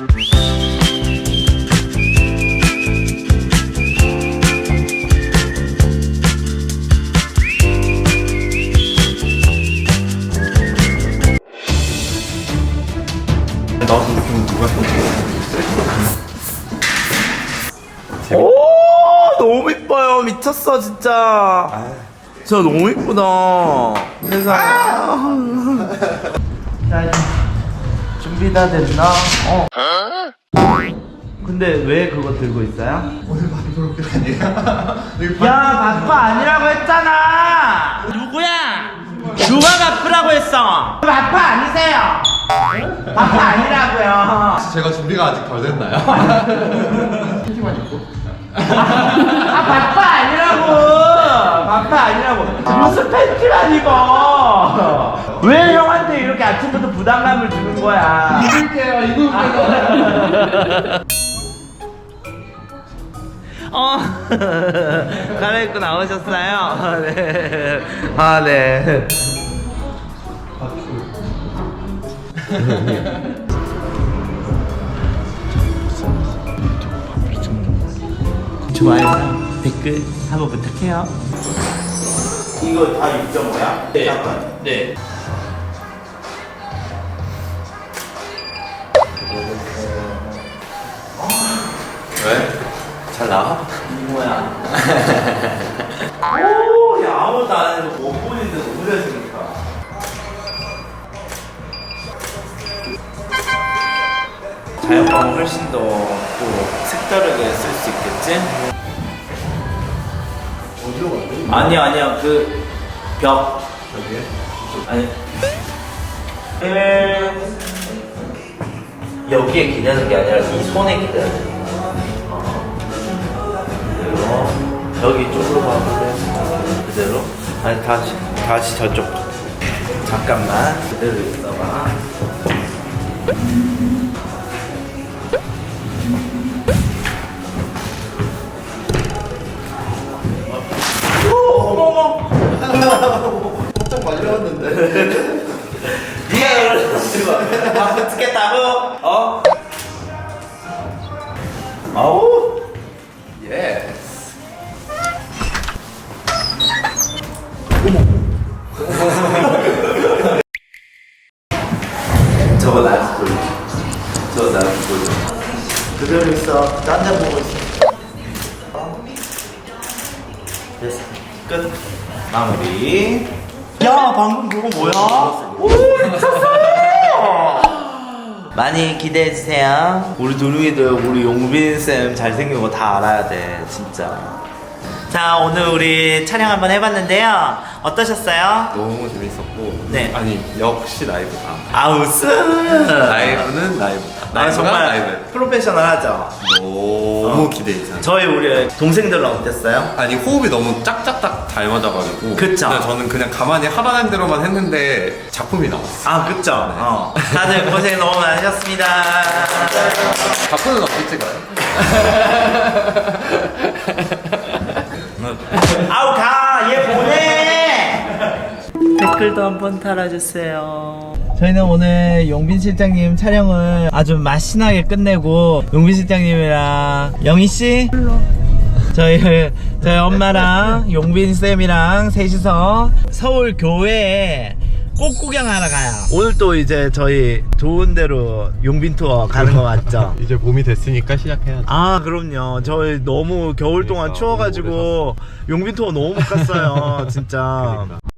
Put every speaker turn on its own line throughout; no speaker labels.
나도 좀 누가
오 너무 이뻐요. 미쳤어 진짜. 진짜 너무 이쁘다. 세상에. 자 준비 다 됐나? 어 근데 왜 그거 들고 있어요?
오늘 많이 그렇게 아니에요?
야 바빠 아니라고 했잖아 누구야? 누가 바쁘라고 했어? 바빠 아니세요 바빠 아니라고요
제가 준비가 아직 덜 됐나요? 팬티만 입고
아 바빠 아니라고 바빠 아니라고 무슨 팬티만 입어 아침부터 부담감을 주는 거야.
입을게요. 입을게요
어. 갈아입고 나오셨어요? 네. 아 네. 좋아요. 댓글 한번 부탁해요. 이거 다 6.5야? 네. 네.
잘 나와?
뭐야? 오, 야, 아무것도 안 해도 못 보는데 너무 잘생겼다. 자연광을 훨씬 더 또 색다르게 쓸 수 있겠지?
어디로 가야 돼?
아니야, 아니야, 그 벽.
여기에?
아니. 음, 여기에 기대는 게 아니라 이 손에 기대야 여기 쪽으로 가보세요. 그대로. 아니 다시 다시 저쪽. 잠깐만 그대로 있어봐. 그대로 있어. 딴 데 보고 있어. 됐어. 끝. 마무리. 야, 방금 그거 뭐야? 오, 미쳤어! 많이 기대해 주세요. 우리 두루이도 우리 용빈 쌤 잘생긴 거 다 알아야 돼, 진짜. 자, 오늘 우리 촬영 한번 해봤는데요. 어떠셨어요?
너무 재밌었고
네.
아니 역시 라이브다
아우스!
라이브는 라이브 다
아,
라이브가
정말
라이브
프로페셔널하죠.
너무 기대 이상
저희 우리 동생들은 어땠어요?
아니 호흡이 너무 짝짝짝 잘 맞아가지고
그쵸.
그냥 저는 그냥 가만히 하라는 대로만 했는데 작품이 나왔어
아, 그쵸? 어. 다들 고생 너무 많으셨습니다.
작품은 어떻게 찍어요?
아우, 가! 댓글도 한번 달아주세요. 저희는 오늘 용빈 실장님 촬영을 아주 맛신나게 끝내고 용빈 실장님이랑 영희 씨 저희 저희 엄마랑 용빈 쌤이랑 셋이서 서울 교회에 꽃 구경하러 가요. 오늘 또 이제 저희 좋은 데로 용빈 투어 가는 거 맞죠?
이제 봄이 됐으니까 시작해야죠
아 그럼요 저희 너무 겨울 동안
그러니까,
추워가지고 용빈 투어 너무 못 갔어요 진짜
그러니까.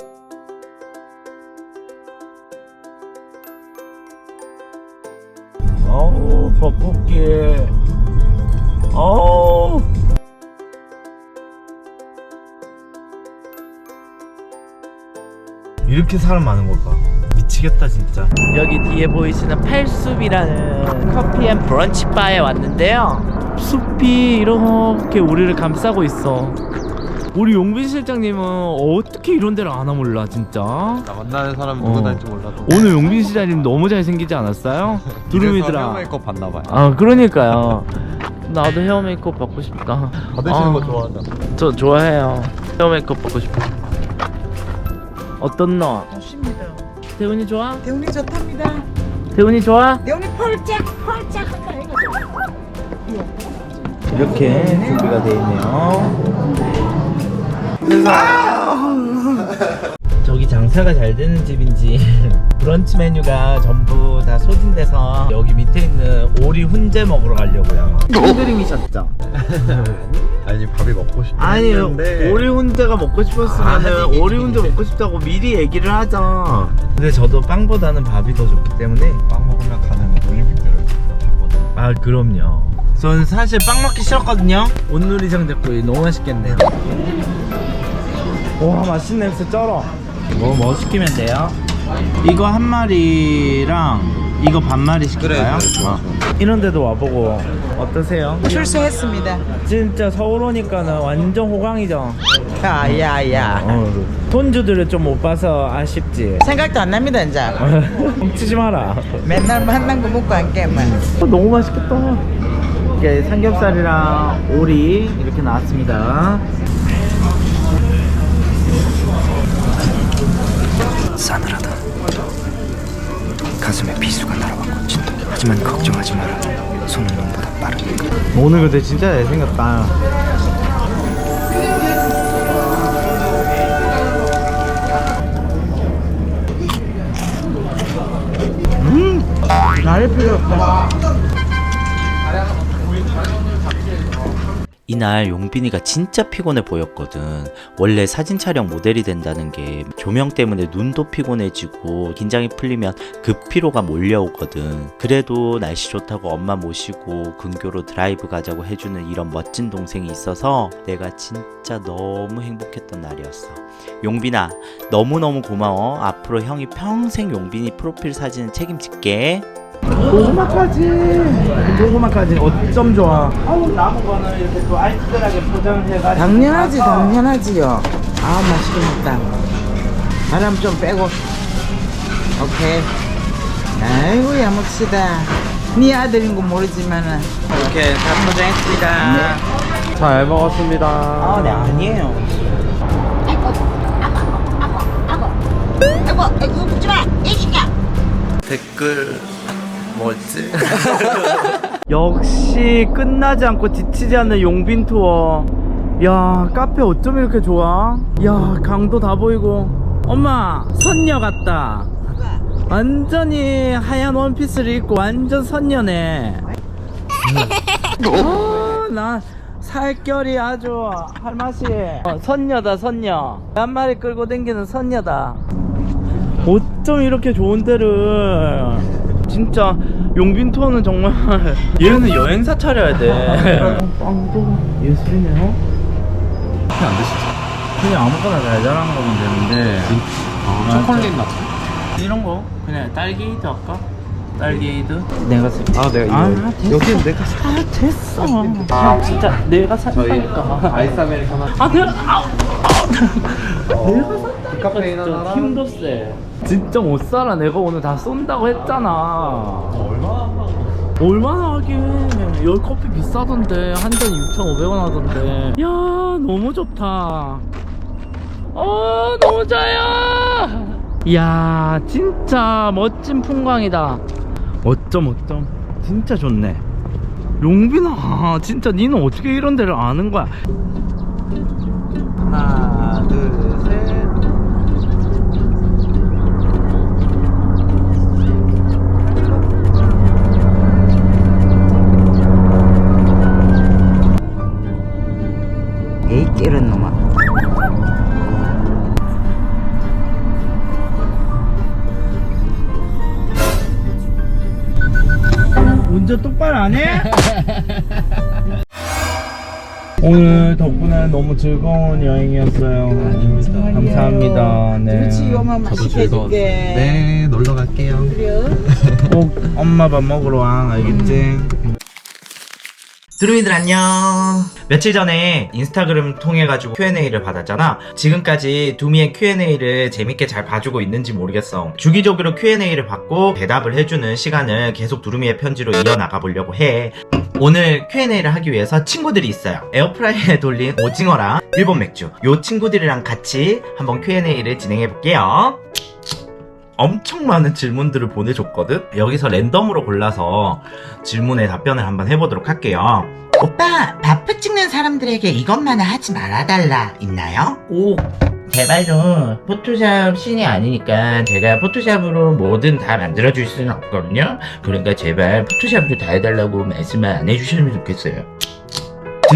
어우 벚꽃길 어우. 이렇게 사람 많은 걸까? 미치겠다 진짜. 여기 뒤에 보이시는 팔숲이라는 커피 앤 브런치 바에 왔는데요. 숲이 이렇게 우리를 감싸고 있어 우리 용빈 실장님은 어떻게 이런 데를 아나 몰라 진짜
나 만나는 사람
어.
누구 날지 몰라도
오늘 용빈 실장님 너무 잘생기지 않았어요? 두루미들아
헤어 메이크업 받나봐요
아 그러니까요 나도 헤어 메이크업 받고 싶다
받으시는
아,
거 좋아하잖아
저 좋아해요 헤어 메이크업 받고 싶어 어떤 너?
좋습니다.
대훈이 좋아?
대운이 좋답니다.
대훈이 좋아?
내오니 펄짝 펄짝 한다 해가지고
이렇게 준비가 되어 있네요. 저기 장사가 잘 되는 집인지 브런치 메뉴가 전부 다 소진돼서 여기 밑에 있는 오리 훈제 먹으러 가려고요. 큰
아니 밥이 먹고 싶어.
아니 오리 훈제가 먹고 싶었으면
아, 한
오리 훈제. 먹고 싶다고 미리 얘기를 하자. 근데 저도 빵보다는 밥이 더 좋기 때문에
빵 먹으면 가는 올림픽대로 가거든.
아 그럼요. 저는 사실 빵 먹기 싫었거든요. 온누리 장작구이 너무 맛있겠네요. 와 맛있는 냄새 쩔어. 뭐 뭐 시키면 돼요? 이거 한 마리랑 이거 반 마리 시킬까요?
그래, 좋아,
어. 이런 데도 와보고 어떠세요?
출소했습니다
진짜 서울 오니까는 완전 호강이죠.
야야야
어, 손주들을 좀 못 봐서 아쉽지.
생각도 안 납니다 이제
멈추지 마라.
맨날 만난 거 먹고 앉게만
어, 너무 맛있겠다. 이렇게 삼겹살이랑 오리 이렇게 나왔습니다.
싸늘하다. 가슴에 비수가 날아와 꽂힌다. 하지만 걱정하지 마라. 손은 눈보다 빠르니까.
오늘 근데 진짜 잘생겼다.
나를 필요 없다
이날 용빈이가 진짜 피곤해 보였거든. 원래 사진 촬영 모델이 된다는 게 조명 때문에 눈도 피곤해지고 긴장이 풀리면 급 피로가 몰려오거든. 그래도 날씨 좋다고 엄마 모시고 근교로 드라이브 가자고 해주는 이런 멋진 동생이 있어서 내가 진짜 너무 행복했던 날이었어. 용빈아, 너무너무 고마워. 앞으로 형이 평생 용빈이 프로필 사진을 책임질게.
고구마까지. 고구마까지 어쩜 좋아. 아우 남은 거는 이렇게 또 알뜰하게 포장해가지고.
당연하지 당연하지요 아 맛있게 먹다 바람 좀 빼고 오케이 아이고 야 먹시다 네 아들인 거 모르지만은
이렇게 다 포장했습니다.
잘 먹었습니다.
아, 네 아니에요.
아이고, 아이고, 묻지 마! 이 새끼야!
댓 글 뭐지? 역시 끝나지 않고 지치지 않는 용빈 투어. 야 카페 어쩜 이렇게 좋아? 야 강도 다 보이고. 엄마 선녀 같다. 완전히 하얀 원피스를 입고 완전 선녀네. 어, 나 살결이 아주 할 맛이. 어, 선녀다 선녀. 한 마리 끌고 댕기는 선녀다. 어쩜 이렇게 좋은 데를 진짜 용빈 투어는 정말 얘는 여행사 차려야 돼 빵도 예술이네요
커피 안 드시죠?
그냥 아무거나 달달한 거면 되는데
아, 초콜릿 맛.
이런 거 그냥 딸기이드 할까? 딸기이드 내가
쓸아 내가
아,
이거
됐어.
여기는 내가 사.
아 됐어 아, 진짜 내가 산다니까
아이스 아메리카노.
아 내가 아, 아. 내가
디 카페인
진짜
하나랑?
힘도 세 진짜 못 살아. 내가 오늘 다 쏜다고 했잖아.
얼마나 한다고?
얼마나 하긴 여기 커피 비싸던데. 한 잔 6,500원 하던데. 야 너무 좋다. 어 너무 좋아요. 이야 진짜 멋진 풍광이다. 어쩜 어쩜. 진짜 좋네. 용빈아 진짜 니는 어떻게 이런 데를 아는 거야? 하나 둘셋
에이 깨른 놈아
운전 똑바로 안 해? 오늘 덕분에 너무 즐거운 여행이었어요. 감사합니다. 네.
그렇지 이거만 맛있게 해줄게
네 놀러 갈게요.
꼭 엄마 밥 먹으러 와. 알겠지? 드루이들 안녕. 며칠 전에 인스타그램 통해 가지고 Q&A를 받았잖아. 지금까지 두미의 Q&A를 재밌게 잘 봐주고 있는지 모르겠어. 주기적으로 Q&A를 받고 대답을 해주는 시간을 계속 두루미의 편지로 이어나가 보려고 해. 오늘 Q&A를 하기 위해서 친구들이 있어요. 에어프라이어에 돌린 오징어랑 일본 맥주. 요 친구들이랑 같이 한번 Q&A를 진행해 볼게요.
엄청 많은 질문들을 보내줬거든? 여기서 랜덤으로 골라서 질문에 답변을 한번 해보도록 할게요.
오빠 바프 찍는 사람들에게 이것만은 하지 말아달라 있나요?
오, 제발 좀 포토샵 신이 아니니까 제가 포토샵으로 뭐든 다 만들어줄 수는 없거든요. 그러니까 제발 포토샵으로 다 해달라고 말씀만 안 해주시면 좋겠어요.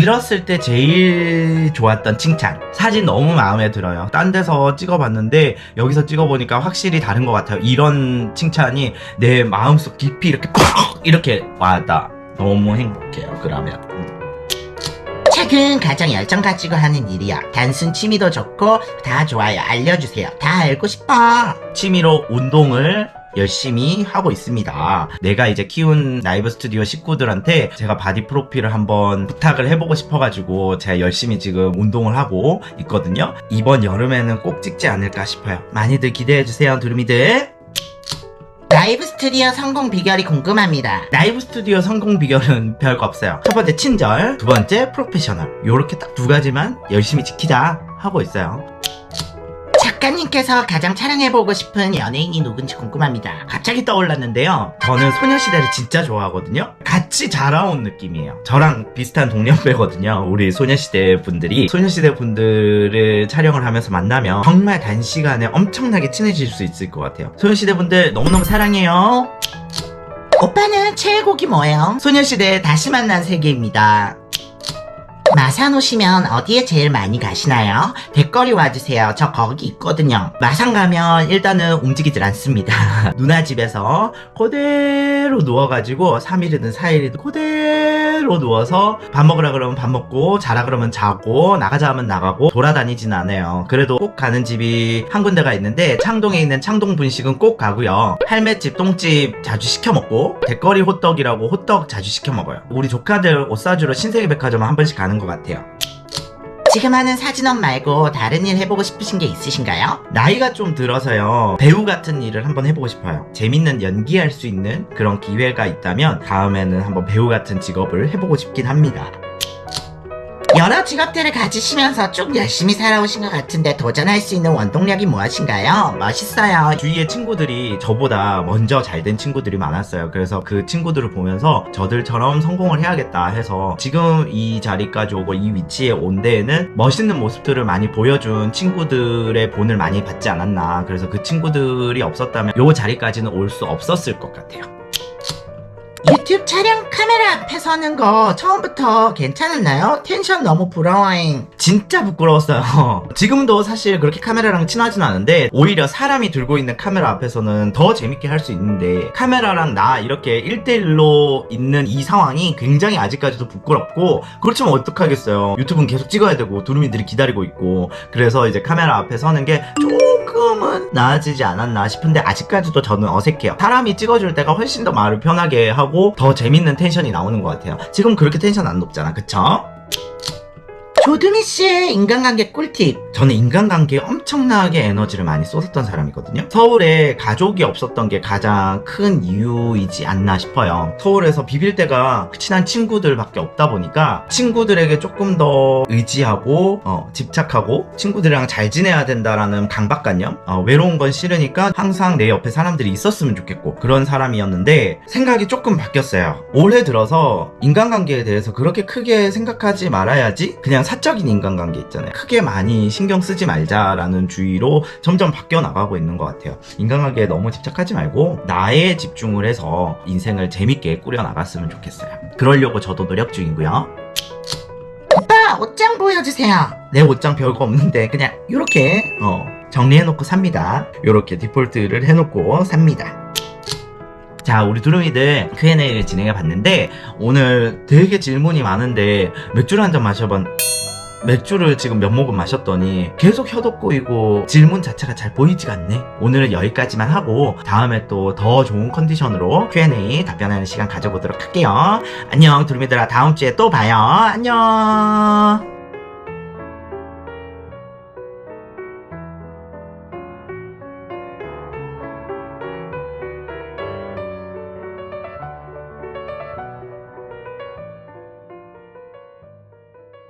들었을 때 제일 좋았던 칭찬. 사진 너무 마음에 들어요. 딴 데서 찍어봤는데 여기서 찍어보니까 확실히 다른 것 같아요. 이런 칭찬이 내 마음속 깊이 이렇게 팍 이렇게 와다. 너무 행복해요. 그러면. 음.
책은 가장 열정 가지고 하는 일이야. 단순 취미도 좋고 다 좋아요. 알려주세요. 다 알고 싶어.
취미로 운동을 열심히 하고 있습니다. 내가 이제 키운 라이브 스튜디오 식구들한테 제가 바디 프로필을 한번 부탁을 해보고 싶어가지고 제가 열심히 지금 운동을 하고 있거든요. 이번 여름에는 꼭 찍지 않을까 싶어요. 많이들 기대해주세요, 두루미들.
라이브 스튜디오 성공 비결이 궁금합니다.
라이브 스튜디오 성공 비결은 별거 없어요. 첫 번째 친절, 두 번째 프로페셔널. 요렇게 딱 두 가지만 열심히 지키자 하고 있어요.
작가님께서 가장 촬영해보고 싶은 연예인이 누군지 궁금합니다.
갑자기 떠올랐는데요. 저는 소녀시대를 진짜 좋아하거든요. 같이 자라온 느낌이에요. 저랑 비슷한 동년배거든요. 우리 소녀시대 분들이. 소녀시대 분들을 촬영을 하면서 만나면 정말 단시간에 엄청나게 친해질 수 있을 것 같아요. 소녀시대 분들 너무너무 사랑해요.
오빠는 최애곡이 뭐예요?
소녀시대 다시 만난 세계입니다.
마산 오시면 어디에 제일 많이 가시나요?
댓글이 와주세요. 저 거기 있거든요. 마산 가면 일단은 움직이질 않습니다. 누나 집에서 그대로 누워가지고 3일이든 4일이든 그대로 누워서 밥 먹으라 그러면 밥 먹고 자라 그러면 자고 나가자 하면 나가고 돌아다니진 않아요. 그래도 꼭 가는 집이 한 군데가 있는데 창동에 있는 창동 분식은 꼭 가고요. 할매 집, 똥집 자주 시켜 먹고 댓거리 호떡이라고 호떡 자주 시켜 먹어요. 우리 조카들 옷 사주러 신세계 백화점 한 번씩 가는 것 같아요.
지금 하는 사진업 말고 다른 일 해보고 싶으신 게 있으신가요?
나이가 좀 들어서요. 배우 같은 일을 한번 해보고 싶어요. 재밌는 연기할 수 있는 그런 기회가 있다면 다음에는 한번 배우 같은 직업을 해보고 싶긴 합니다
여러 직업들을 가지시면서 쭉 열심히 살아오신 것 같은데 도전할 수 있는 원동력이 무엇인가요? 멋있어요.
주위에 친구들이 저보다 먼저 잘 된 친구들이 많았어요 그래서 그 친구들을 보면서 저들처럼 성공을 해야겠다 해서 지금 이 자리까지 오고 이 위치에 온 데에는 멋있는 모습들을 많이 보여준 친구들의 본을 많이 받지 않았나 그래서 그 친구들이 없었다면 요 자리까지는 올 수 없었을 것 같아요
유튜브 촬영 카메라 앞에 서는 거 처음부터 괜찮았나요? 텐션 너무 부러워잉.
진짜 부끄러웠어요. 지금도 사실 그렇게 카메라랑 친하진 않은데 오히려 사람이 들고 있는 카메라 앞에서는 더 재밌게 할 수 있는데 카메라랑 나 이렇게 1대1로 있는 이 상황이 굉장히 아직까지도 부끄럽고 그렇지만 어떡하겠어요. 유튜브는 계속 찍어야 되고 두루미들이 기다리고 있고 그래서 이제 카메라 앞에 서는 게 조금은 나아지지 않았나 싶은데 아직까지도 저는 어색해요. 사람이 찍어줄 때가 훨씬 더 말을 편하게 하고 더 재밌는 텐션이 나오는 것 같아요. 지금 그렇게 텐션 안 높잖아. 그쵸?
조드미 씨의 인간관계 꿀팁.
저는 인간관계에 엄청나게 에너지를 많이 쏟았던 사람이거든요. 서울에 가족이 없었던 게 가장 큰 이유이지 않나 싶어요. 서울에서 비빌 때가 친한 친구들밖에 없다 보니까 친구들에게 조금 더 의지하고 어, 집착하고 친구들이랑 잘 지내야 된다라는 강박관념 어, 외로운 건 싫으니까 항상 내 옆에 사람들이 있었으면 좋겠고 그런 사람이었는데 생각이 조금 바뀌었어요. 올해 들어서 인간관계에 대해서 그렇게 크게 생각하지 말아야지 그냥 사 적인 인간관계 있잖아요. 크게 많이 신경 쓰지 말자라는 주의로 점점 바뀌어 나가고 있는 것 같아요. 인간관계에 너무 집착하지 말고 나에 집중을 해서 인생을 재밌게 꾸려 나갔으면 좋겠어요. 그러려고 저도 노력 중이고요.
오빠 옷장 보여주세요.
내 옷장 별거 없는데 그냥 이렇게 어, 정리해놓고 삽니다. 이렇게 디폴트를 해놓고 삽니다. 자, 우리 두루미들 Q&A를 진행해 봤는데 오늘 되게 질문이 많은데 맥주를 한 잔 마셔본 맥주를 지금 몇 모금 마셨더니 계속 혀도 꼬이고 질문 자체가 잘 보이지가 않네. 오늘은 여기까지만 하고 다음에 또 더 좋은 컨디션으로 Q&A 답변하는 시간 가져보도록 할게요. 안녕, 두루미들아. 다음 주에 또 봐요. 안녕.